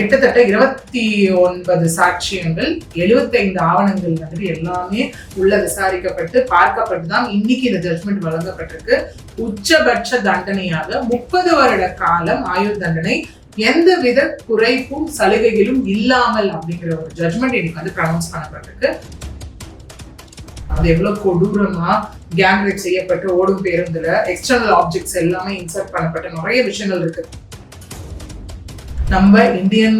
கிட்டத்தட்ட இருபத்தி ஒன்பது சாட்சியங்கள் எழுபத்தைந்து ஆவணங்கள் வந்துட்டு எல்லாமே உள்ள விசாரிக்கப்பட்டு பார்க்கப்பட்டு தான் இன்னைக்கு இந்த ஜட்மெண்ட் வழங்கப்பட்டிருக்கு. உச்சபட்ச தண்டனையாக முப்பது வருட காலம் ஆயுள் தண்டனை எந்த வித குறைப்பும் சலுகைகளும் இல்லாமல் அப்படிங்கிற ஒரு ஜட்மெண்ட் இன்னைக்கு வந்து ப்ரனவுன்ஸ் பண்ணப்பட்டிருக்கு. அது எவ்வளவு கொடூரமா கேங் ரேப் செய்யப்பட்டு ஓடும் பேருந்துல எக்ஸ்டர்னல் ஆப்ஜெக்ட்ஸ் எல்லாமே இன்சர்ட் பண்ணப்பட்ட நிறைய விஷயங்கள் இருக்கு. நம்ம இந்தியன்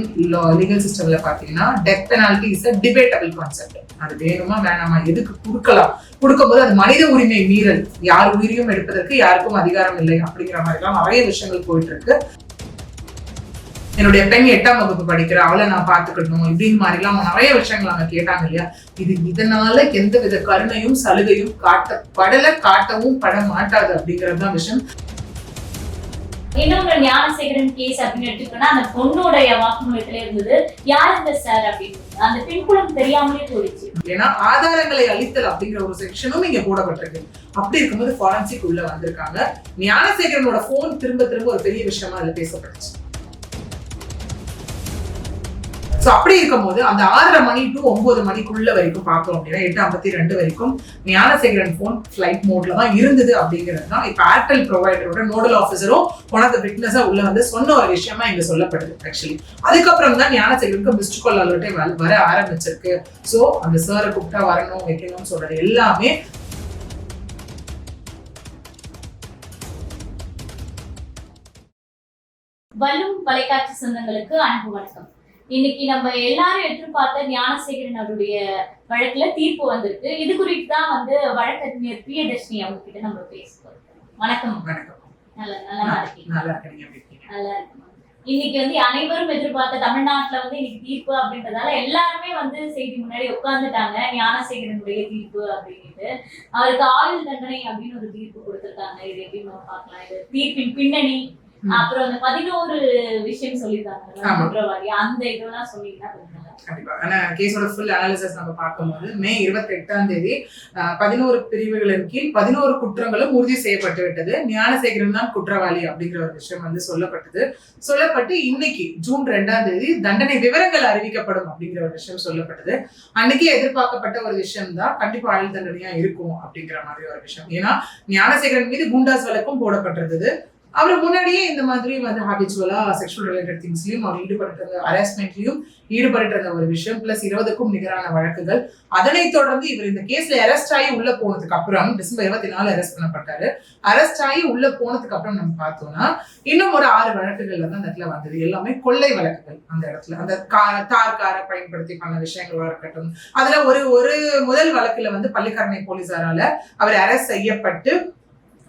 லீகல் சிஸ்டம்ல பாத்தீங்கன்னா death penalty is a debatable concept அது வேணுமா வேணாமா எதுக்கு கொடுக்கலாம்? கொடுக்கும்போது அது மனித உரிமை மீறல். யார் உயிரையும் எடுப்பதற்கு யாருக்கும் அதிகாரம் இல்லை அப்படிங்கிற மாதிரிலாம் நிறைய விஷயங்கள் போயிட்டு இருக்கு என்னுடைய பெண் எட்டாம் வகுப்பு படிக்கிற அவளை நான் பாத்துக்கணும் இப்படின்னு மாதிரிலாம் நிறைய விஷயங்கள் அவங்க கேட்டாங்க இல்லையா? இது இதனால எந்த வித கருணையும் சலுகையும் காட்ட படல காட்டவும் பட மாட்டாது அப்படிங்கிறது தான் விஷயம். இன்னொரு ஞானசேகரன் கேஸ் அப்படின்னு எடுத்துக்கோன்னா அந்த பொண்ணுடைய வாக்குமூலத்துல இருந்தது யார் இந்த சார் அப்படின்னு. அந்த பின்புலம் தெரியாமலே போயிடுச்சு. ஏன்னா ஆதாரங்களை அளித்தல் அப்படிங்கிற ஒரு செக்ஷனும் இங்க போடப்பட்டிருக்கு. அப்படி இருக்கும்போது ஃபாரன்சிக் உள்ள வந்திருக்காங்க. ஞானசேகரனோட போன் திரும்ப திரும்ப ஒரு பெரிய விஷயமா அது பேசப்பட்டுச்சு. ஸோ அப்படி இருக்கும்போது அந்த ஆறரை மணி டு ஒன்பது மணிக்குள்ள வரைக்கும் பார்த்தோம் அப்படின்னா எட்டு ஐம்பத்தி ரெண்டு வரைக்கும் ஞானசேகரன் ஃபோன் ஃபிளைட் மோட்ல தான் இருந்தது அப்படிங்கிறது தான் இப்போ ஏர்டெல் ப்ரொவைடரோட நோடல் ஆஃபீஸரும் உனக்கு ஆஃப் விட்னஸா உள்ள வந்து சொன்ன ஒரு விஷயமா இங்க சொல்லப்படுது ஆக்சுவலி அதுக்கப்புறம் தான் ஞானசேகரனுக்கு மிஸ்டு கால் அலர்ட்டே வர ஆரம்பிச்சிருக்கு. ஸோ அந்த சாரை கூப்பிட்டா வரணும் வைக்கணும்னு சொல்றது எல்லாமே வல்லும் தொலைக்காட்சி சொந்தங்களுக்கு அன்பு வணக்கம். இன்னைக்கு நம்ம எல்லாரும் எதிர்பார்த்த ஞானசேகரன் அவருடைய வழக்குல தீர்ப்பு வந்திருக்கு. இது குறித்து தான் வந்து வழக்கறிஞர் பிரியதர்ஷினி அவங்க கிட்ட நம்ம பேசுவோம். வணக்கம். வணக்கம். நல்ல நல்லா இருக்கீங்க நல்லா இருக்கீங்க எப்படி இருக்கீங்க? நல்லா இருக்கு இன்னைக்கு வந்து அனைவரும் எதிர்பார்த்த தமிழ்நாட்டுல வந்து இன்னைக்கு தீர்ப்பு அப்படின்றதால எல்லாருமே வந்து செய்தி முன்னாடி உட்கார்ந்துட்டாங்க. ஞானசேகரனுடைய தீர்ப்பு அப்படின்ட்டு அவருக்கு ஆயுள் தண்டனை அப்படின்னு ஒரு தீர்ப்பு கொடுத்திருக்காங்க. இது எப்படி நம்ம பார்க்கலாம்? இது தீர்ப்பின் பின்னணி. அப்புறம் அந்த பதினோரு விஷயம். குற்றவாளி அந்த இதெல்லாம் இருக்கும். கண்டிப்பா. ஆனா கேஸோட ஃபுல் அனாலிசிஸ் நம்ம பார்க்கும்போது மே இருபத்தி எட்டாம் தேதி பதினோரு பிரிவுகளின் கீழ் பதினோரு குற்றங்களும் உறுதி செய்யப்பட்டு விட்டது. ஞானசேகரன் தான் குற்றவாளி அப்படிங்கிற ஒரு விஷயம் வந்து சொல்லப்பட்டது. சொல்லப்பட்டு இன்னைக்கு ஜூன் ரெண்டாம் தேதி தண்டனை விவரங்கள் அறிவிக்கப்படும் அப்படிங்கிற ஒரு விஷயம் சொல்லப்பட்டது. அன்னைக்கு எதிர்பார்க்கப்பட்ட ஒரு விஷயம் தான் கண்டிப்பா ஆயுள் தண்டனையா இருக்கும் அப்படிங்கிற மாதிரி ஒரு விஷயம். ஏன்னா ஞானசேகரன் மீது குண்டாஸ் வழக்கும் போடப்பட்டிருந்தது. அவர் முன்னாடியே இந்த மாதிரி வந்து ஹாபிச்சுவலா செக்ஷுவல் ரிலேட்டட் திங்ஸ்லயும் அவர் ஈடுபட்டு இருந்த ஹராஸ்மெண்ட்லயும் ஈடுபட்டு இருந்த ஒரு விஷயம். பிளஸ் இருபதுக்கும் நிகரான வழக்குகள். அதனை தொடர்ந்து இவர் இந்த கேஸ்ல அரெஸ்ட் ஆகி உள்ள போனதுக்கு அப்புறம் டிசம்பர் இருபத்தி நாலு அரெஸ்ட் பண்ணப்பட்டாரு. அரெஸ்ட் ஆகி உள்ள போனதுக்கு அப்புறம் நம்ம பார்த்தோம்னா இன்னும் ஒரு ஆறு வழக்குகள் வந்து அந்த இடத்துல வந்தது. எல்லாமே கொள்ளை வழக்குகள் அந்த இடத்துல. அந்த கார தார் காரை பயன்படுத்தி பண்ண விஷயங்களா இருக்கட்டும். அதுல ஒரு ஒரு முதல் வழக்குல வந்து பள்ளிக்கரணை போலீசாரால அவர் அரெஸ்ட் செய்யப்பட்டு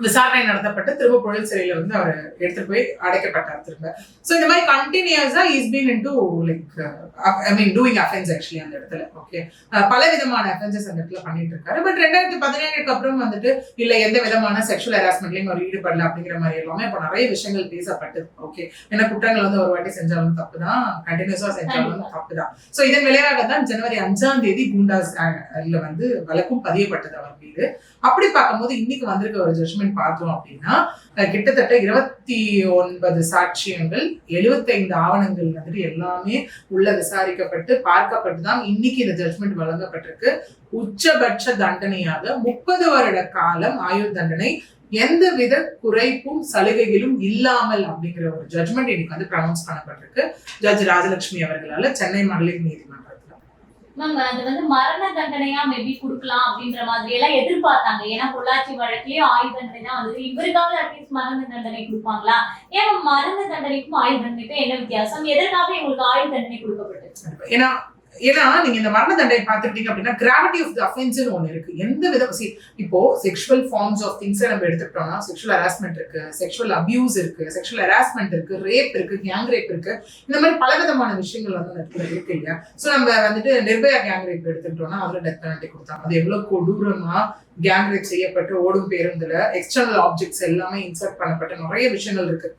விசாரணை நடத்தப்பட்டு திரும்ப புழல் சிறையில வந்து அவர் எடுத்துட்டு போய் அடைக்கப்பட்டார் திரும்ப. ஸோ இந்த மாதிரி கண்டினியூஸா is been into like I mean doing offence actually அந்த இடத்துல. ஓகே பல விதமான அஃபென்சஸ் அந்த இடத்துல பண்ணிட்டு இருக்காரு. பட் ரெண்டாயிரத்தி பதினேழுக்கு அப்புறம் வந்துட்டு இல்ல எந்த விதமான செக்ஷுவல் ஹராஸ்மெண்ட்லயும் அவர் ஈடுபடல அப்படிங்கிற மாதிரி எல்லாமே இப்போ நிறைய விஷயங்கள் பேசப்பட்டது ஓகே ஏன்னா குற்றங்கள் வந்து ஒரு வாட்டி செஞ்சாலும் தப்பு தான் கண்டினியூஸா செஞ்சாலும் தப்பு தான் ஸோ இதன் விளைவாக தான் ஜனவரி அஞ்சாம் தேதி குண்டாஸ் வந்து வழக்கும் பதியப்பட்டது அவர் மீது. அப்படி பார்க்கும்போது இன்னைக்கு வந்திருக்க ஒரு ஜட்மெண்ட் பார்த்தோம் அப்படின்னா கிட்டத்தட்ட இருபத்தி ஒன்பது சாட்சியங்கள் எழுபத்தைந்து ஆவணங்கள் வந்துட்டு எல்லாமே உள்ள விசாரிக்கப்பட்டு பார்க்கப்பட்டு தான் இன்னைக்கு இந்த ஜட்மெண்ட் வழங்கப்பட்டிருக்கு. உச்சபட்ச தண்டனையாக முப்பது வருட காலம் ஆயுள் தண்டனை எந்த வித குறைப்பும் சலுகைகளும் இல்லாமல் அப்படிங்கிற ஒரு ஜட்மெண்ட் இன்னைக்கு வந்து ப்ரனவுன்ஸ் பண்ணப்பட்டிருக்கு. ஜட்ஜ் ராஜலட்சுமி அவர்களால சென்னை மகளிர் நீதிமன்றம். மேம் அது வந்து மரண தண்டனையா மேபி கொடுக்கலாம் அப்படின்ற மாதிரி எல்லாம் எதிர்பார்த்தாங்க. ஏன்னா பொள்ளாச்சி வழக்குலயும் ஆயுள் தண்டனை தான் வந்தது. இவருக்காவது அட்லீஸ்ட் மரண தண்டனை கொடுப்பாங்களா? ஏன் மரண தண்டனைக்கும் ஆயுள் தண்டனைக்கும் என்ன வித்தியாசம்? எதற்காக இவங்களுக்கு ஆயுள் தண்டனை கொடுக்கப்பட்டது? ஏன்னா ஏன்னா நீங்க இந்த மரண தண்டனை பார்த்துக்கிட்டீங்க அப்படின்னா கிராவிட்டி ஆஃப் த அஃபென்ஸ்னு ஒன்று இருக்கு. எந்த வித இப்போ செக்ஷுவல் ஃபார்ம்ஸ் ஆஃப் திங்ஸை நம்ம எடுத்துக்கிட்டோம்னா செக்ஷுவல் ஹராஸ்மெண்ட் இருக்கு செக்ஷுவல் அபியூஸ் இருக்கு செக்ஷுவல் ஹராஸ்மெண்ட் இருக்கு ரேப் இருக்கு கேங் ரேப் இருக்கு. இந்த மாதிரி பல விதமான விஷயங்கள் வந்து நடத்துல இருக்கு இல்லையா? ஸோ நம்ம வந்துட்டு நிர்பயா கேங் ரேப் எடுத்துக்கிட்டோம்னா அதுல டெத் பெனல்ட்டி கொடுத்தாங்க. அது எவ்வளவு கொடூரமா கேங் ரேப் செய்யப்பட்டு ஓடும் பேருந்துல எக்ஸ்டர்னல் ஆப்ஜெக்ட்ஸ் எல்லாமே இன்சர்ட் பண்ணப்பட்ட நிறைய விஷயங்கள் இருக்கு.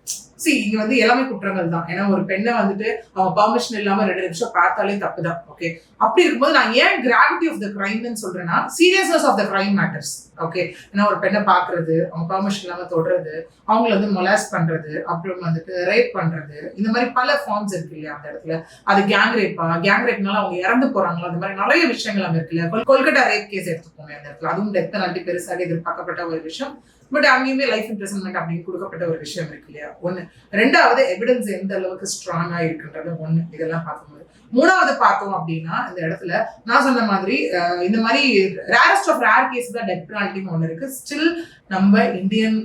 சி இங்க வந்து எல்லாமே குற்றங்கள் தான். ஏன்னா ஒரு பெண்ணை வந்துட்டு அவன் பர்மிஷன் இல்லாம ரெண்டு நிமிஷம் பார்த்தாலே தப்பு தான் ஓகே அப்படி இருக்கும்போது நான் ஏன் கிராவிட்டி ஆஃப் த கிரைம்னு சொல்றேன்னா seriousness of the crime matters okay ஏன்னா ஒரு பெண்ணை பாக்குறது அவங்க பர்மிஷன் இல்லாம தொடுறது அவங்கள வந்து மொலாஸ் பண்றது அப்புறம் வந்துட்டு ரேப் பண்றது இந்த மாதிரி பல ஃபார்ம்ஸ் இருக்கு இல்லையா அந்த இடத்துல. அது கேங் ரேப்பா கேங் ரேப்னால அவங்க இறந்து போறாங்களா? அந்த மாதிரி நிறைய விஷயங்கள் அங்க இருக்கு இல்லையா? கொல்கட்டா ரேப் கேஸ் எடுத்துக்கோங்க அந்த இடத்துல. அதுவும் டெத் பெனால்ட்டி பெருசாக எதிர்பார்க்கப்பட்ட ஒரு விஷயம். பட் அங்கேயுமே லைஃப் இம்ப்ரெசன்மெண்ட் அப்படின்னு கொடுக்கப்பட்ட ஒரு விஷயம் இருக்கு இல்லையா? ஒன்று ரெண்டாவது எவிடன்ஸ் எந்த அளவுக்கு ஸ்ட்ராங்காக இருக்குன்றது ஒன்று இதெல்லாம் பார்க்கும்போது. மூணாவது பார்த்தோம் அப்படின்னா இந்த இடத்துல நான் சொன்ன மாதிரி இந்த மாதிரி ரேரஸ்ட் ஆஃப் ரேர் கேஸ் தான் டெத் பெனால்ட்டின்னு ஒன்று இருக்கு. ஸ்டில் நம்ம இந்தியன்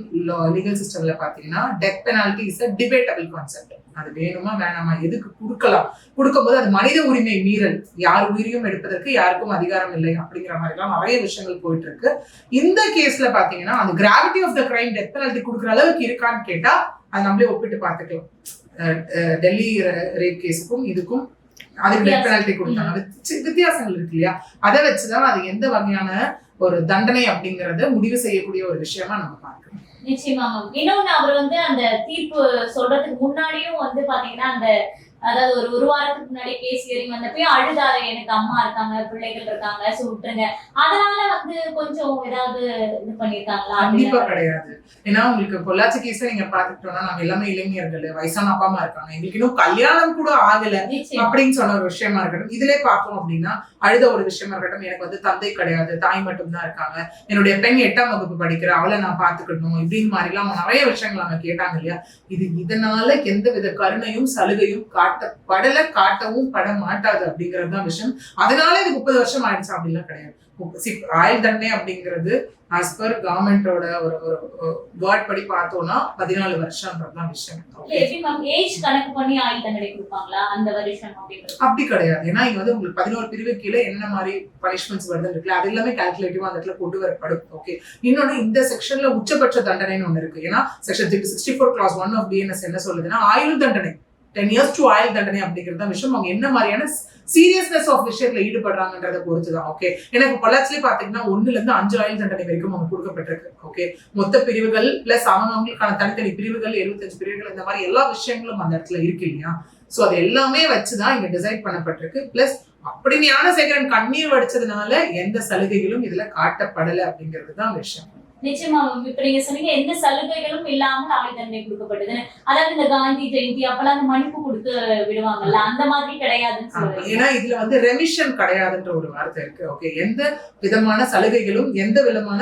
லீகல் சிஸ்டம்ல பார்த்தீங்கன்னா death penalty is a debatable concept அது வேணுமா வேணாமா எதுக்கு கொடுக்கலாம்? கொடுக்கும்போது அது மனித உரிமை மீறல். யார் உயிரையும் எடுப்பதற்கு யாருக்கும் அதிகாரம் இல்லை அப்படிங்கிற மாதிரிலாம் நிறைய விஷயங்கள் போயிட்டு இருக்கு இந்த கேஸ்ல பாத்தீங்கன்னா அந்த gravity of the crime death penalty கொடுக்குற அளவுக்கு இருக்கான்னு கேட்டா அது நம்மளே ஒப்பிட்டு பார்த்துக்கலாம். டெல்லி ரேப் கேஸுக்கும் இதுக்கும் அதுக்கு டெத். பெனால்ட்டி கொடுத்தாங்க. வித்தி- வித்தியாசங்கள் இருக்கு இல்லையா? அதை வச்சுதான் அது எந்த வகையான ஒரு தண்டனை அப்படிங்கறத முடிவு செய்யக்கூடிய ஒரு விஷயமா நம்ம பார்க்கணும். நிச்சயமா மேம் இன்னொன்னு அவர் வந்து அந்த தீர்ப்பு சொல்றதுக்கு முன்னாடியும் வந்து பாத்தீங்கன்னா அந்த அதாவது ஒரு ஒரு வாரத்துக்கு முன்னாடி கேஸ் ஹியரிங் வந்தப்பயும் அழுதாரு எனக்கு அம்மா இருக்காங்க பிள்ளைகள் இருக்காங்க சோ விட்டுருங்க. அதனால வந்து கொஞ்சம் ஏதாவது இது பண்ணிருக்காங்களா? கண்டிப்பா கிடையாது. ஏன்னா உங்களுக்கு பொள்ளாச்சி கேஸ நீங்க பாத்துக்கிட்டோம்னா நம்ம எல்லாமே இளைஞர்கள் வயசான அப்பா அம்மா இருக்காங்க. எங்களுக்கு இன்னும் கல்யாணம் கூட ஆகல அப்படின்னு சொன்ன ஒரு விஷயமா இருக்கட்டும் இதுல பார்த்தோம் அப்படின்னா அழுத ஒரு விஷயமா இருக்கட்டும் எனக்கு வந்து தந்தை கிடையாது தாய் மட்டும்தான் இருக்காங்க. என்னுடைய பெண் எட்டாம் வகுப்பு படிக்கிற அவளை நான் பாத்துக்கணும் இப்படின்னு மாதிரி எல்லாம் நிறைய விஷயங்கள் அவங்க கேட்டாங்க இல்லையா? இது இதனால எந்த வித கருணையும் சலுகையும் காட்டப்படல காட்டவும் பட மாட்டாது அப்படிங்கிறது தான் விஷயம். அதனால இது முப்பது வருஷம் ஆயிடுச்சு அப்படிலாம் கிடையாது. ஆயுள் தண்டனை அப்படிங்கிறது ஆஸ் பர் கவர்மெண்டோட ஒரு ஒரு வேர்ட் படி பார்த்தோம்னா பதினாலு வருஷம்ன்றது தான் விஷயம். கணக்கு பண்ணி ஆயுள் தண்டனை அந்த அப்படி கிடையாது. ஏன்னா இங்க வந்து உங்களுக்கு பதினோரு பிரிவு கீழே என்ன மாதிரி பனிஷ்மெண்ட்ஸ் வருதுன்னு இருக்குல்ல அது எல்லாமே கால்குலேட்டிவா அந்த இடத்துல கொண்டு வரப்படும். ஓகே இன்னொன்னு இந்த செக்ஷன்ல உச்சபட்ச தண்டனைன்னு ஒண்ணு இருக்கு. ஏன்னா section sixty four clause one of BNS என்ன சொல்லுதுன்னா ஆயுள் தண்டனை. டென் இயர்ஸ் டு ஆயுள் தண்டனை அப்படிங்கிறது தான் விஷயம். அவங்க என்ன மாதிரியான சீரியஸ்னஸ் ஆஃப் விஷயத்துல ஈடுபடுறாங்கன்றத பொறுத்து தான் ஓகே எனக்கு பொள்ளாச்சிலே பாத்தீங்கன்னா ஒண்ணுல இருந்து அஞ்சு ஆயுள் தண்டனை வரைக்கும் அவங்க கொடுக்கப்பட்டிருக்கு ஓகே மொத்த பிரிவுகள் பிளஸ் அவங்க அவங்களுக்கான தனித்தனி பிரிவுகள் எழுபத்தஞ்சு பிரிவுகள் இந்த மாதிரி எல்லா விஷயங்களும் அந்த இடத்துல இருக்கு இல்லையா? ஸோ அது எல்லாமே வச்சுதான் இங்க டிசைட் பண்ணப்பட்டிருக்கு. பிளஸ் அப்படி ஞானசேகரன் கண்ணீர் வடிச்சதுனால எந்த சலுகைகளும் இதுல காட்டப்படல அப்படிங்கிறது தான் விஷயம். நிச்சயமா இப்ப நீங்க சொன்னீங்க எந்த சலுகைகளும் இல்லாமல் ஆயுள் தண்டனை அதாவது இந்த காந்தி ஜெயந்தி அப்பெல்லாம் அந்த மன்னிப்பு கொடுத்து விடுவாங்கல்ல அந்த மாதிரி கிடையாதுன்னு. சொல்றீங்க. ஏன்னா இதுல வந்து ரெமிஷன் கிடையாதுன்ற ஒரு வார்த்தை இருக்கு. ஓகே எந்த விதமான சலுகைகளும் எந்த விதமான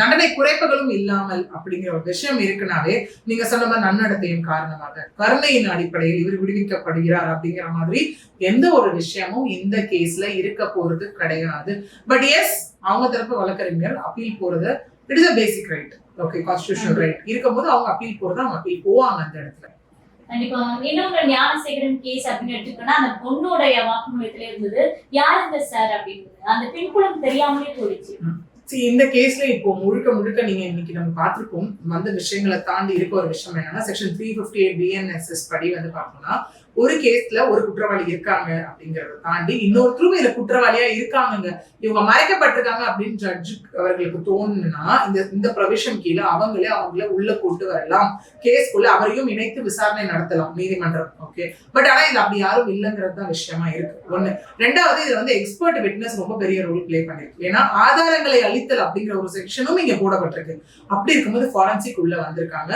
தண்டனை குறைப்புகளும் இல்லாமல் அப்படிங்கிற ஒரு விஷயம் இருக்குனாவே நீங்க சொன்ன மாதிரி நன்னடத்தையின் காரணமாக கருணையின் அடிப்படையில் இவர் விடுவிக்கப்படுகிறார் அப்படிங்கிற மாதிரி எந்த ஒரு விஷயமும் இந்த கேஸ்ல இருக்க போறது கிடையாது. பட் எஸ் அவங்க தரப்பு வழக்கறிஞர் அப்பீல் போறது it is a basic right okay constitutional right இருக்கும்போது அவங்க அப்பீல் போறது அவங்க அப்பீல் போவாங்க அந்த இடத்துல. கண்டிப்பா இன்னொன்று ஞானசேகரன் கேஸ் அப்படின்னு எடுத்துக்கிட்டோம்னா அந்த பொண்ணுடைய வாக்குமூலத்துல இருந்தது யார் இந்த சார் அப்படின்னு அந்த பின்புலம் தெரியாமலே போயிடுச்சு. இந்த கேஸ்ல இப்போ முழுக்க முழுக்க நீங்க இன்னைக்கு நம்ம பார்த்திருப்போம் வந்த விஷயங்களை தாண்டி இருக்க ஒரு விஷயம் என்னன்னா section three fifty eight BNSS படி வந்து பார்த்தோம்னா ஒரு கேஸ்ல ஒரு குற்றவாளி இருக்காங்க அப்படிங்கறத தாண்டி இன்னொருத்தரும் இதுல குற்றவாளியா இருக்காங்கங்க. இவங்க மறைக்கப்பட்டிருக்காங்க அப்படின்னு ஜட்ஜு அவர்களுக்கு தோணுனா இந்த இந்த ப்ரொவிஷன் கீழே அவங்களே அவங்கள உள்ள கொண்டு வரலாம். கேஸ்க்குள்ள அவரையும் இணைத்து விசாரணை நடத்தலாம் நீதிமன்றம். ஓகே பட் ஆனா இது அப்படி யாரும் இல்லைங்கிறது தான் விஷயமா இருக்கு. ஒண்ணு. ரெண்டாவது இதுல வந்து எக்ஸ்பர்ட் விட்னஸ் ரொம்ப பெரிய ரோல் ப்ளே பண்ணிருக்கு. ஏன்னா ஆதாரங்களை அளித்தல் அப்படிங்கிற ஒரு செக்ஷனும் இங்க போடப்பட்டிருக்கு. அப்படி இருக்கும்போது ஃபாரன்சிக் உள்ள வந்திருக்காங்க.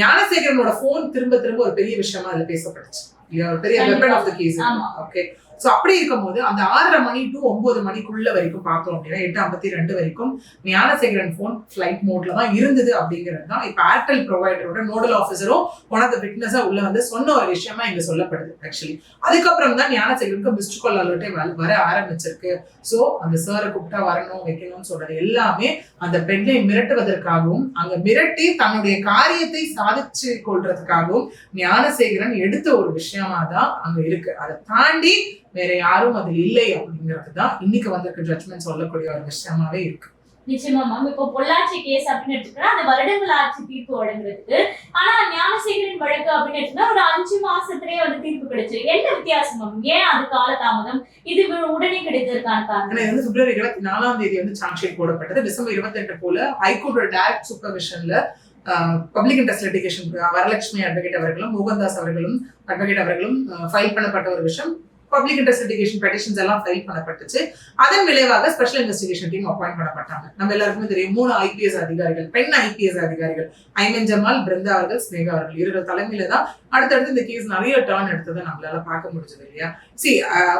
ஞானசேகரனோட போன் திரும்ப திரும்ப ஒரு பெரிய விஷயமா அதுல பேசப்பட்டுச்சு. You are very aware of the case. Okay. So அப்படி இருக்கும்போது அந்த ஆறரை மணி டு ஒன்பது மணிக்குள்ள வரைக்கும் பார்த்தோம் அப்படின்னா எட்டு ஐம்பத்தி ரெண்டு வரைக்கும் ஞானசேகரன் ஃபோன் ஃபிளைட் மோட்ல தான் இருந்தது அப்படிங்கிறது தான் இப்போ ஏர்டெல் ப்ரொவைடரோட நோடல் ஆஃபீஸரும் ஒன் ஆஃப் த விட்னஸா உள்ள வந்து சொன்ன ஒரு விஷயமா இங்க சொல்லப்படுது ஆக்சுவலி அதுக்கப்புறம் தான் ஞானசேகரனுக்கு மிஸ்டு கால் அலர்ட்டே வர ஆரம்பிச்சிருக்கு. ஸோ அந்த சாரை கூப்பிட்டா வரணும் வைக்கணும்னு சொல்றது எல்லாமே அந்த பெண்ணை மிரட்டுவதற்காகவும் அங்க மிரட்டி தன்னுடைய காரியத்தை சாதிச்சு கொள்றதுக்காகவும் ஞானசேகரன் எடுத்த ஒரு விஷயமா தான் அங்க இருக்கு. அதை தாண்டி வேற யாரும் அது இல்லை அப்படிங்கிறது தான் இன்னைக்கு வந்திருக்க ஜட்மெண்ட் சொல்லக்கூடிய ஒரு விஷயமாவே இருக்கு. நிச்சயமா மேம் இப்போ பொள்ளாச்சி கேஸ் அப்படின்னு எடுத்துக்கிட்டா அந்த வருடங்கள் ஆட்சி தீர்ப்பு வழங்குறதுக்கு. ஆனா ஞானசேகரன் வழக்கு அப்படின்னு எடுத்துக்கிட்டா ஒரு அஞ்சு மாசத்திலேயே வந்து தீர்ப்பு கிடைச்சு என்ன வித்தியாசம் மேம் ஏன் அது கால தாமதம் இது உடனே கிடைத்ததற்கான காரணம். வந்து பிப்ரவரி இருபத்தி நாலாம் தேதி வந்து ஷீட் போடப்பட்டது. டிசம்பர் இருபத்தி எட்டு போல ஹைகோர்ட்டோட direct சூப்பர்விஷன்ல public interest litigation Varalakshmi advocate அவர்களும் மோகன்தாஸ் அவர்களும் அட்வொகேட் அவர்களும் ஃபைல் பண்ணப்பட்ட ஒரு விஷயம். பப்ளிக் இன்ட்ரெஸ்ட் லிட்டிகேஷன் பெட்டிஷன்ஸ் எல்லாம் ஃபைல் பண்ணப்பட்டுச்சு. அதன் விளைவாக ஸ்பெஷல் இன்வெஸ்டிகேஷன் டீம் அப்பாயிண்ட் பண்ணப்பட்டாங்க. நம்ம எல்லாருக்குமே தெரியும் மூணு ஐபிஎஸ் அதிகாரிகள் பெண் ஐபிஎஸ் அதிகாரிகள் ஐமன் ஜமால் பிருந்தா அவர்கள் ஸ்னேகா அவர்கள் இவர்கள் தலைமையில தான் அடுத்தடுத்து இந்த கேஸ் நிறைய டேர்ன் எடுத்ததை நம்மளால பார்க்க முடிஞ்சது இல்லையா? சி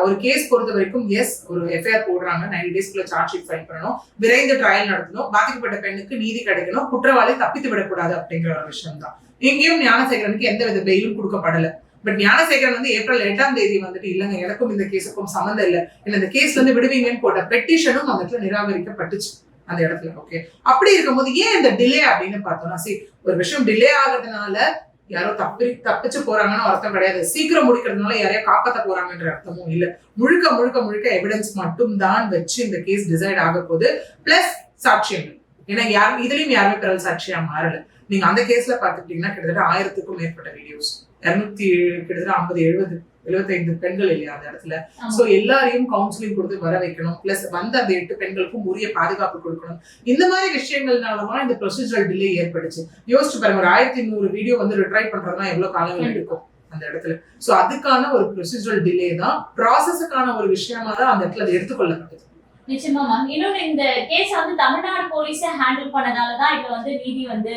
ஒரு கேஸ் பொறுத்த வரைக்கும் எஸ் ஒரு எஃப்ஐஆர் போடுறாங்க. நைன்டி டேஸ்க்குள்ள சார்ஜ் ஷீட் ஃபைல் பண்ணணும். விரைந்து ட்ரையல் நடத்தணும். பாதிக்கப்பட்ட பெண்ணுக்கு நீதி கிடைக்கணும். குற்றவாளி தப்பித்து விடக்கூடாது அப்படிங்கிற ஒரு விஷயம் தான் இங்கேயும் ஞானசேகரனுக்கு எந்த வித பெயிலும் கொடுக்கப்படல. பட் ஞானசேகரன் வந்து ஏப்ரல் எட்டாம் தேதி வந்துட்டு இல்லைங்க எனக்கும் இந்த கேஸுக்கும் சம்மந்தம் இல்லை. என்ன இந்த கேஸ் வந்து விடுவீங்கன்னு போட்ட பெட்டிஷனும் அந்த இடத்துல நிராகரிக்கப்பட்டுச்சு அந்த இடத்துல ஓகே அப்படி இருக்கும்போது ஏன் இந்த டிலே அப்படின்னு பார்த்தோம்னா சி ஒரு விஷயம் டிலே ஆகுறதுனால யாரோ தப்பி தப்பிச்சு போறாங்கன்னு அர்த்தம் கிடையாது. சீக்கிரம் முடிக்கிறதுனால யாரையோ காப்பாத்த போறாங்கன்ற அர்த்தமும் இல்ல. முழுக்க முழுக்க முழுக்க எவிடன்ஸ் மட்டும் தான் வச்சு இந்த கேஸ் டிசைட் ஆக போகுது பிளஸ் சாட்சியங்கள். ஏன்னா யாரும் இதுலயும் யாருமே பிறல் சாட்சியா மாறல. நீங்க அந்த கேஸ்ல பாத்துக்கிட்டீங்கன்னா கிட்டத்தட்ட ஆயிரத்துக்கும் மேற்பட்ட வீடியோஸ் இருநூத்தி கிட்டத்தட்ட ஐம்பது எழுபது எழுபத்தைந்து பெண்கள் இல்லையா அந்த இடத்துல. சோ எல்லாரையும் கவுன்சிலிங் கொடுத்து வர வைக்கணும். பிளஸ் வந்த அந்த எட்டு பெண்களுக்கும் உரிய பாதுகாப்பு கொடுக்கணும். இந்த மாதிரி விஷயங்கள்னாலதான் இந்த ப்ரொசீஜரல் டிலே ஏற்பட்டுச்சு. யோசிச்சு பாருங்க ஒரு ஆயிரத்தி நூறு வீடியோ வந்து ரிட்ரைவ் பண்றதுனா எவ்வளவு காலங்கள் எடுக்கும் அந்த இடத்துல? சோ அதுக்கான ஒரு ப்ரொசீஜரல் டிலே தான். ப்ராசஸுக்கான ஒரு விஷயமா தான் அந்த இடத்துல அது எடுத்துக்கொள்ளப்பட்டது. நிச்சயமா மேம் இன்னொன்னு இந்த கேஸ் வந்து தமிழ்நாடு போலீஸே ஹேண்டில் பண்ணதாலதான் இப்ப வந்து நீதி வந்து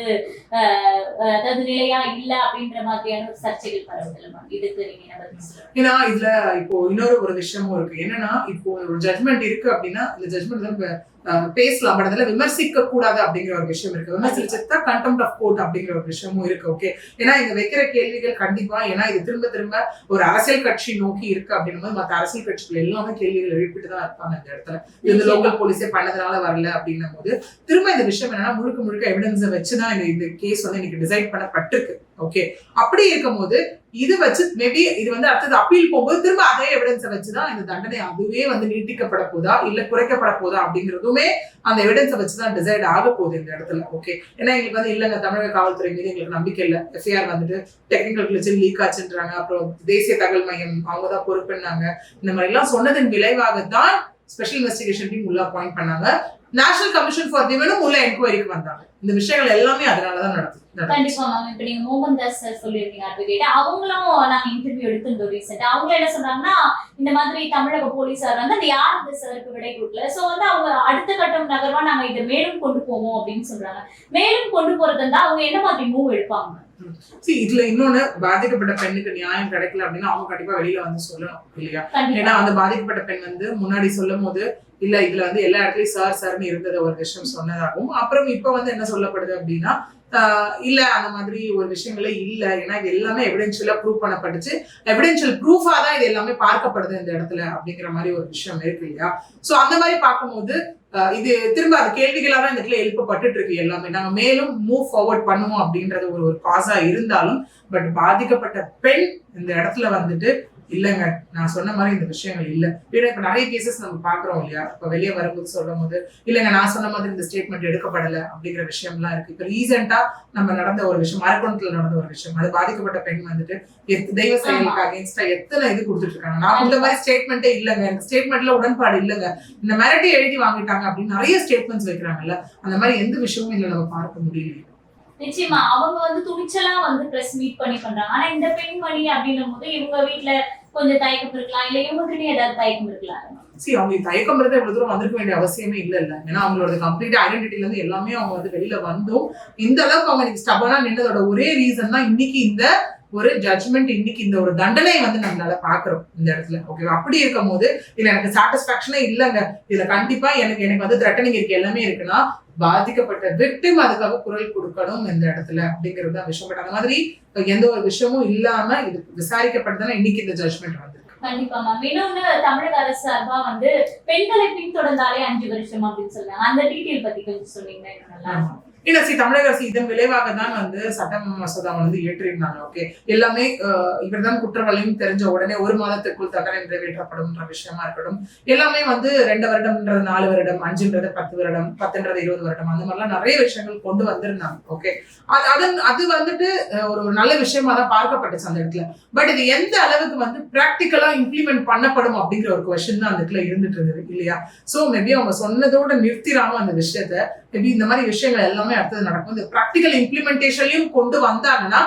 அதாவது நிலையா இல்ல அப்படின்ற மாதிரியான ஒரு சர்ச்சைகள் பரவுதல் மேம் இதுக்கு நீங்க என்ன பதில் ஏன்னா இதுல இப்போ இன்னொரு ஒரு விஷயமும் இருக்கு. என்னன்னா இப்போ ஒரு ஜட்மெண்ட் இருக்கு அப்படின்னா இந்த ஜட்மெண்ட் பேசலாம் பட் அதுல விமர்சிக்க கூடாது அப்படிங்கிற ஒரு விஷயம் இருக்கு. விமர்சிச்சா கண்டெம்ட் ஆஃப் கோர்ட் அப்படிங்கிற ஒரு விஷயமும் இருக்கு ஓகே ஏன்னா இங்க வைக்கிற கேள்விகள் கண்டிப்பா ஏன்னா இது திரும்ப திரும்ப ஒரு அரசியல் கட்சி நோக்கி இருக்கு அப்படின்னும் போது மத்த அரசியல் கட்சிகள் எல்லாமே கேள்விகள் எழுப்பிட்டு தான் இருப்பாங்க இந்த இடத்துல. இது வந்து லோக்கல் போலீஸே பண்ணதுனால வரல அப்படின்னும் போது திரும்ப இந்த விஷயம் என்னன்னா முழுக்க முழுக்க எவிடன்ஸை வச்சுதான் இந்த இந்த கேஸ் வந்து இன்னைக்கு டிசைட் பண்ணப்பட்டிருக்கு. ஓகே அப்படி இருக்கும்போது இது வச்சு மேபி இது வந்து அடுத்தது அப்பீல் போகும்போது திரும்ப அதே எவிடன்ஸை வச்சுதான் இந்த தண்டனை அதுவே வந்து நீட்டிக்கப்பட போதா? இல்ல குறைக்கப்பட போதா? அப்படிங்கிறதுமே அந்த எவிடன்ஸை வச்சுதான் டிசைட் ஆக போகுது இந்த இடத்துல. ஓகே ஏன்னா எங்களுக்கு வந்து இல்லைங்க. தமிழக காவல்துறை மீது எங்களுக்கு நம்பிக்கை இல்லை. எஃப்ஐஆர் வந்துட்டு டெக்னிக்கல் கிளிச்சில் லீக் ஆச்சுன்றாங்க. அப்புறம் தேசிய தகவல் மையம் அவங்க தான் பொறுப்புன்னாங்க. இந்த மாதிரி எல்லாம் சொன்னதன் விளைவாக தான் ஸ்பெஷல் இன்வெஸ்டிகேஷன் டீம் உள்ள அப்பாயிண்ட் பண்ணாங்க. நேஷனல் கமிஷன் ஃபார் விமனும் உள்ள என்கொயரிக்கு வந்தாங்க. இந்த விஷயங்கள் எல்லாமே அதனாலதான் நடக்குது கண்டிப்பா மேம் இப்ப நீங்க மோகன் தாஸ் சார் சொல்லியிருக்கீங்க அட்வொகேட் அவங்களும் நாங்க இன்டர்வியூ எடுத்திருந்தோம் ரீசெண்ட் அவங்க என்ன சொல்றாங்கன்னா இந்த மாதிரி தமிழக போலீசார் வந்து அந்த யார் இந்த சாருக்கு விடை கொடுக்கல? சோ வந்து அவங்க அடுத்த கட்டம் நகர்வா நாங்க இதை மேலும் கொண்டு போவோம் அப்படின்னு சொல்றாங்க. மேலும் கொண்டு போறதுன்னா அவங்க என்ன மாதிரி மூவ் எடுப்பாங்க? இதுல இன்னொன்னு பாதிக்கப்பட்ட பெண்ணுக்கு நியாயம் கிடைக்கல அப்படின்னா அவங்க கண்டிப்பா வெளியில வந்து சொல்லணும் இல்லையா? ஏன்னா அந்த பாதிக்கப்பட்ட பெண் வந்து முன்னாடி சொல்லும் போது இல்ல இதுல வந்து எல்லா இடத்துலயும் சார் சார்னு இருந்தது ஒரு விஷயம் சொன்னதாகவும் அப்புறம் இப்ப வந்து என்ன சொல்லப்படுது அப்படின்னா இல்ல அந்த மாதிரி ஒரு விஷயங்களே இல்ல. ஏன்னா இது எல்லாமே எவிடென்ஷியலா ப்ரூவ் பண்ணப்பட்டுச்சு. எவிடென்ஷியல் ப்ரூஃபா தான் இது எல்லாமே பார்க்கப்படுது இந்த இடத்துல அப்படிங்கிற மாதிரி ஒரு விஷயம் இருக்கு இல்லையா? சோ அந்த மாதிரி பார்க்கும்போது இது திரும்ப அது கேள்விகளா தான் இந்த இடத்துல எழுப்பப்பட்டுட்டு இருக்கு எல்லாமே. நாங்க மேலும் மூவ் ஃபார்வர்ட் பண்ணுவோம் அப்படின்றது ஒரு ஒரு காசா இருந்தாலும் பட் பாதிக்கப்பட்ட பெண் இந்த இடத்துல வந்துட்டு இல்லைங்க நான் சொன்ன மாதிரி இந்த விஷயங்கள் இல்ல. ஏன்னா இப்ப நிறைய கேசஸ் நம்ம பாக்குறோம் இல்லையா? இப்ப வெளியே வரும்போது சொல்லும் போது இல்லைங்க நான் சொன்ன மாதிரி இந்த ஸ்டேட்மெண்ட் எடுக்கப்படல அப்படிங்கிற விஷயம்லாம் இருக்கு. இப்ப ரீசெண்டா நம்ம நடந்த ஒரு விஷயம் மரக்கோணத்துல நடந்த ஒரு விஷயம் அது பாதிக்கப்பட்ட பெண் வந்துட்டு எத்- தெய்வ செயலுக்கு அகேன்ஸ்டா எத்தனை இது கொடுத்துட்டு இருக்காங்க. நான் இந்த மாதிரி ஸ்டேட்மெண்ட்டே இல்லைங்க. இந்த ஸ்டேட்மெண்ட்ல உடன்பாடு இல்லைங்க. இந்த மிரட்டி எழுதி வாங்கிட்டாங்க அப்படின்னு நிறைய ஸ்டேட்மெண்ட்ஸ் வைக்கிறாங்கல்ல. அந்த மாதிரி எந்த விஷயமும் இல்ல நம்ம பார்க்க முடியல. நிச்சயமா. அவங்க வந்து துணிச்சலா வந்து பிரஸ் மீட் பண்ணி பண்றாங்க. ஆனா இந்த பெண்மணி அப்படின்னும் போது இவங்க வீட்ல கொஞ்சம் தயக்கம் இருக்கலாம் இல்ல இவங்க ஏதாவது தயக்கம் இருக்கலாம். அவங்க அவங்களுக்கு இருந்தா இவ்வளவு தூரம் வந்திருக்க வேண்டிய அவசியமே இல்ல இல்ல. ஏன்னா அவங்களோட கம்ப்ளீட் ஐடென்டிட்டில இருந்து எல்லாமே அவங்க வந்து வெளியில வந்தும் இந்த அளவுக்கு அவங்க ஸ்டபனா நின்றதோட ஒரே ரீசன் தான் இன்னைக்கு இந்த ஒரு ஜட்மெண்ட் இன்னைக்கு இந்த ஒரு தண்டனை வந்து நம்மளால பாக்குறோம் இந்த இடத்துல. ஓகே அப்படி இருக்கும் போது இதுல எனக்கு சாட்டிஸ்பாக்சனே இல்லைங்க. இதுல கண்டிப்பா எனக்கு எனக்கு வந்து த்ரெட்டனிங் இருக்கு. எல்லாமே இருக்குன்னா பாதிக்கப்பட்ட விக்டிம் அதுக்காக குரல் கொடுக்கணும் இந்த இடத்துல அப்படிங்கிறது தான் விஷயம். பட் அந்த மாதிரி எந்த ஒரு விஷயமும் இல்லாம இது விசாரிக்கப்பட்டதானே இன்னைக்கு இந்த ஜட்மெண்ட் வந்திருக்கு. கண்டிப்பா மேம் இன்னொன்னு தமிழக அரசு சார்பா வந்து பெண்களை பின்தொடர்ந்தாலே அஞ்சு வருஷம் அப்படின்னு சொல்றாங்க. அந்த டீட்டெயில் பத்தி கொஞ்சம் சொன்னீங்கன்னா நல்லா. இல்ல சி தமிழக அரசு இதன் விளைவாக தான் வந்து சட்ட மசோதா வந்து இயற்றியிருந்தாங்க ஓகே எல்லாமே இவர் தான் குற்றவாளியும் தெரிஞ்ச உடனே ஒரு மாதத்திற்குள் தண்டனை நிறைவேற்றப்படும்ன்ற விஷயமா இருக்கட்டும். எல்லாமே வந்து ரெண்டு வருடம்ன்றது நாலு வருடம் அஞ்சுன்றது பத்து வருடம் பத்துன்றது இருபது வருடம் அந்த மாதிரிலாம் நிறைய விஷயங்கள் கொண்டு வந்திருந்தாங்க ஓகே அது அது அது வந்துட்டு ஒரு நல்ல விஷயமா தான் பார்க்கப்பட்டுச்சு அந்த இடத்துல. பட் இது எந்த அளவுக்கு வந்து ப்ராக்டிக்கலா இம்ப்ளிமெண்ட் பண்ணப்படும் அப்படிங்கிற ஒரு கொஸ்டின் தான் அந்த இடத்துல இருந்துட்டு இருந்தது இல்லையா? சோ மேபி அவங்க சொன்னதோட நிறுத்திடாம அந்த விஷயத்த மேபி இந்த மாதிரி விஷயங்கள் எல்லாமே அடுத்தது நடக்கும். இந்த ப்ராக்டிக்கல் இம்ப்ளிமெண்டேஷன்லயும் கொண்டு வந்தாங்கன்னா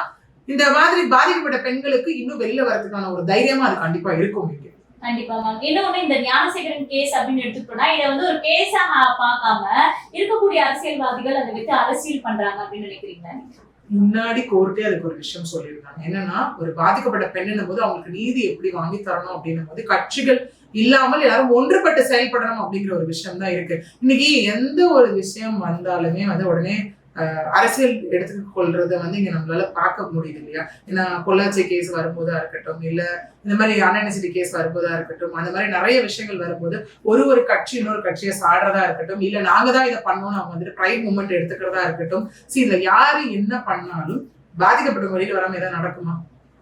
இந்த மாதிரி பாதிக்கப்பட்ட பெண்களுக்கு இன்னும் வெளியில வரதுக்கான ஒரு தைரியமா அது கண்டிப்பா இருக்கும் இங்க. கண்டிப்பா மேம் இன்னொன்னு இந்த ஞானசேகரன் கேஸ் அப்படின்னு எடுத்துக்கிட்டோம்னா இதை வந்து ஒரு கேஸா பார்க்காம இருக்கக்கூடிய அரசியல்வாதிகள் அதை வச்சு அரசியல் பண்றாங்க அப்படின்னு நினைக்கிறீங்களா? முன்னாடி கோர்ட்டே அதுக்கு ஒரு விஷயம் சொல்லியிருந்தாங்க. என்னன்னா ஒரு பாதிக்கப்பட்ட பெண்ணுன்னும் போது அவங்களுக்கு நீதி எப்படி வாங்கி தரணும் அப்படின்னும் போது கட்சிகள் இல்லாமல் எல்லாரும் ஒன்றுபட்டு செயல்படணும் அப்படிங்கிற ஒரு விஷயம் தான் இருக்கு. இன்னைக்கு எந்த ஒரு விஷயம் வந்தாலுமே வந்து உடனே அரசியல் எடுத்துக் கொள்றத வந்து இங்க நம்மளால பார்க்க முடியுது இல்லையா ஏன்னா பொள்ளாச்சி கேஸ் வரும்போதா இருக்கட்டும் இல்ல இந்த மாதிரி அன்என்சிட்டி கேஸ் வரும்போதா இருக்கட்டும் அந்த மாதிரி நிறைய விஷயங்கள் வரும்போது ஒரு ஒரு கட்சி இன்னொரு கட்சியை சாடுறதா இருக்கட்டும் இல்ல நாங்க தான் இதை பண்ணோம்னு அவங்க வந்துட்டு ப்ரைட் மூமெண்ட் எடுத்துக்கிறதா இருக்கட்டும் சரி இதுல யாரு என்ன பண்ணாலும் பாதிக்கப்பட்ட வழியில் வராம ஏதாவது நடக்குமா?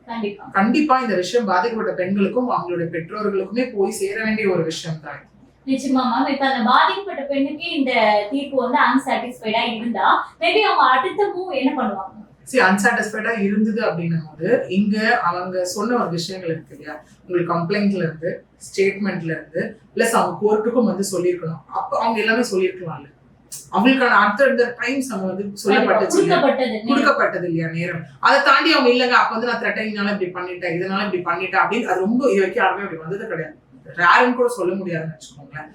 கண்டிப்பா. கண்டிப்பா இந்த விஷயம் பாதிக்கப்பட்ட பெண்களுக்கும் அவங்களுடைய பெற்றோர்களுக்குமே போய் சேர வேண்டிய ஒரு விஷயம் தான் நிச்சயமா மேம் இப்ப அந்த பாதிக்கப்பட்ட பெண்ணுக்கு இந்த தீர்ப்பு வந்து அன்சாட்டிஸ்ஃபைடா இருந்தா மேபி அவங்க அடுத்த மூவ் என்ன பண்ணுவாங்க? சரி அன்சாட்டிஸ்ஃபைடா இருந்தது அப்படின்னும் போது இங்க அவங்க சொன்ன ஒரு விஷயங்கள் இருக்கு இல்லையா? உங்களுக்கு கம்ப்ளைண்ட்ல இருந்து ஸ்டேட்மெண்ட்ல இருந்து பிளஸ் அவங்க கோர்ட்டுக்கும் வந்து சொல்லியிருக்கணும். அப்ப அவங்க எல்லாமே சொல்லியிருக்கலாம்ல. அவங்களுக்கான அடுத்த டைம்ஸ் அவங்க வந்து சொல்லப்பட்டுச்சு? கொடுக்கப்பட்டது இல்லையா நேரம். அதை தாண்டி அவங்க இல்லைங்க அப்ப வந்து நான் த்ரெட்டனிங்னால இப்படி பண்ணிட்டேன் இதனால இப்படி பண்ணிட்டேன் அப்படின்னு அது ரொம்ப இது வரைக்கும் யாருமே அப்படி வந்தது கிடையாது. ரேருன்னு கூட சொல்ல முடியாதுன்னு வச்சுக்கோங்களேன்.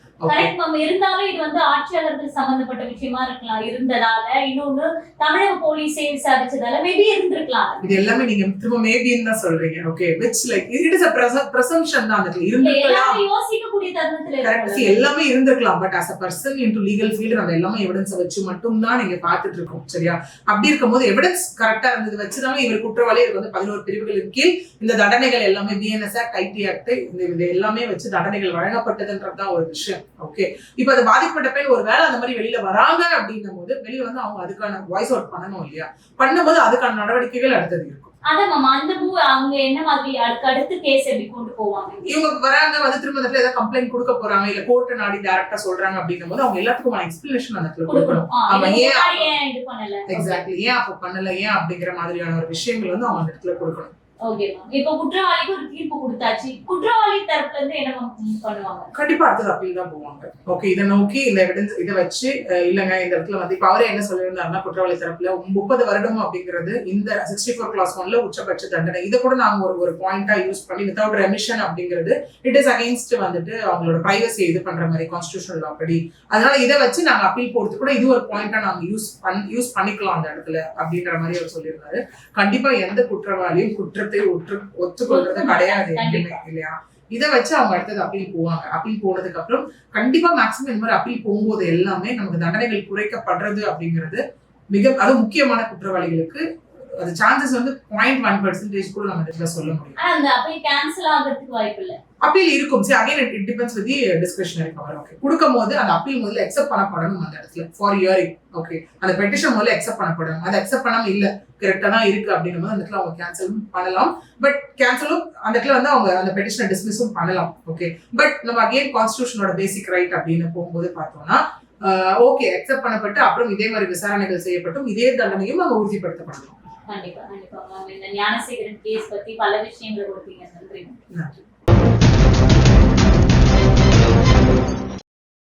இருந்தாலும் இது வந்து ஆட்சியாளர்கள் சம்பந்தப்பட்ட விஷயமா இருக்கலாம். இருந்ததால இன்னொன்னு தமிழக போலீஸே விசாரிச்சதால மேபி இருந்திருக்கலாம். இது எல்லாமே நீங்க திரும்ப மேபின்னு தான் சொல்றீங்க. Okay which like it is a presumption தான் அந்த இருந்திருக்கலாம். எல்லாமே யோசிக்கக்கூடிய தருணத்துல. எல்லாமே இருந்திருக்கலாம். But as a person into legal field நம்ம எல்லாமே எவிடன்ஸ் வச்சு மட்டும் தான் நீங்க பாத்துட்டு இருக்கோம். சரியா? அப்படி இருக்கும்போது எவிடன்ஸ் கரெக்டா இருந்தது வச்சுதாங்க இவர் குற்றவாளி. இவருக்கு வந்து பதினோரு பிரிவுகளின் கீழ் இந்த தண்டனைகள் எல்லாமே பிஎன்எஸ் ஆக்ட் ஐடி ஆக்ட் இந்த இது எல்லாமே வச்சு தண்டனைகள் வழங்கப்பட்டதுன்றது தான் ஒரு விஷயம். ஓகே இப்போ அது பாதிக்கப்பட்ட பெண் ஒரு வேளை அந்த மாதிரி வெளியில வராங்க அப்படின்னும் போது வெளியில வந்து அவங்க அதுக்கான வாய்ஸ் அவுட் பண்ணணும் இல்லையா? பண்ணும்போது அதுக்கான நடவடிக்கைகள் அடுத்தது இருக்கும். அதான் மேம் அந்த மூவ் அவங்க என்ன மாதிரி அதுக்கு அடுத்து கேஸ் எப்படி கொண்டு போவாங்க? இவங்க வராங்க வந்து திரும்ப அந்த ஏதாவது கம்ப்ளைண்ட் கொடுக்க போறாங்க இல்ல கோர்ட்டு நாடி டைரக்டா சொல்றாங்க போது அவங்க எல்லாத்துக்கும் எக்ஸ்பிளனேஷன் அந்த இடத்துல கொடுக்கணும். ஏன் எக்ஸாக்ட்லி ஏன் அப்போ பண்ணல? ஏன் அப்படிங்கிற மாதிரியான ஒரு விஷயங்கள் வந்து அவங்க அந்த இடத்துல கொடுக்கணும். ஓகே மேம் இப்போ குற்றவாளிக்கு ஒரு தீர்ப்பு கொடுத்தாச்சு. குற்றவாளி தரப்புல இருந்து என்ன பண்ணுவாங்க? கண்டிப்பா அடுத்தது அப்பீல் தான் போவாங்க. ஓகே இதை நோக்கி இந்த எவிடன்ஸ் இதை வச்சு இல்லைங்க இந்த இடத்துல வந்து இப்ப அவரே என்ன சொல்லியிருந்தாருன்னா குற்றவாளி தரப்புல முப்பது வருடம் அப்படிங்கிறது இந்த சிக்ஸ்டி ஃபோர் கிளாஸ் ஒன்ல உச்சபட்ச தண்டனை. இதை கூட நாங்க ஒரு ஒரு பாயிண்டா யூஸ் பண்ணி வித்தவுட் ரெமிஷன் அப்படிங்கிறது இட் இஸ் அகைன்ஸ்ட் வந்துட்டு அவங்களோட பிரைவசி இது பண்ற மாதிரி கான்ஸ்டியூஷனல் லா படி. அதனால இதை வச்சு நாங்க அப்பீல் போறது கூட இது ஒரு பாயிண்டா நாங்க யூஸ் பண் யூஸ் பண்ணிக்கலாம் அந்த இடத்துல அப்படின்ற மாதிரி அவர் சொல்லியிருந்தாரு. கண்டிப்பா எந்த குற்றவாளியும் குற்றத்தை ஒற்று ஒத்துக்கொள்றது கிடையாது இல்லையா? இதை வச்சு அவங்க அடுத்தது அப்பீல் போவாங்க. அப்பீல் போனதுக்கு அப்புறம் கண்டிப்பா மேக்ஸிமம் இந்த மாதிரி அப்பீல் போகும்போது எல்லாமே நமக்கு தண்டனைகள் குறைக்கப்படுறது அப்படிங்கிறது மிக அது முக்கியமான குற்றவாளிகளுக்கு அது சான்சஸ் வந்து பாயிண்ட் ஒன் பர்சன்டேஜ் கூட நம்ம இதுல சொல்ல முடியும். அந்த அப்பீல் கேன்சல் ஆகிறதுக்கு வாய்ப்பு இல்ல. அப்பீல் இருக்கும். சரி again it depends with discretionary power okay கொடுக்கும் போது அந்த அப்பீல் முதல்ல அக்செப்ட் பண்ணப்படணும் அந்த இடத்துல. ஃபார் இயரிங் ஓகே அந்த பெட்டிஷன் முதல்ல அக்செப்ட் பண்ணப்படணும். அதை அக்செப்ட் பண்ணாம இல்ல. கரெக்டா தான் இருக்கு அப்படின்னும் போது அந்த இடத்துல அவங்க கேன்சலும் பண்ணலாம். பட் கேன்சலும் அந்த இடத்துல வந்து அவங்க அந்த பெட்டிஷனை டிஸ்மிஸும் பண்ணலாம். ஓகே பட் நம்ம அகைன் கான்ஸ்டியூஷனோட பேசிக் ரைட் அப்படின்னு போகும்போது பார்த்தோம்னா ஓகே அக்செப்ட் பண்ணப்பட்டு அப்புறம் இதே மாதிரி விசாரணைகள் செய்யப்பட்டும். இதே தண்டனையும் அங்க உறுதிப்படுத்தப்படலாம் கண்டிப்பா கண்டிப்பா. மேம் இந்த ஞானசேகரன் கேஸ் பத்தி பல விஷயங்களை கொடுத்தீங்க. நன்றி.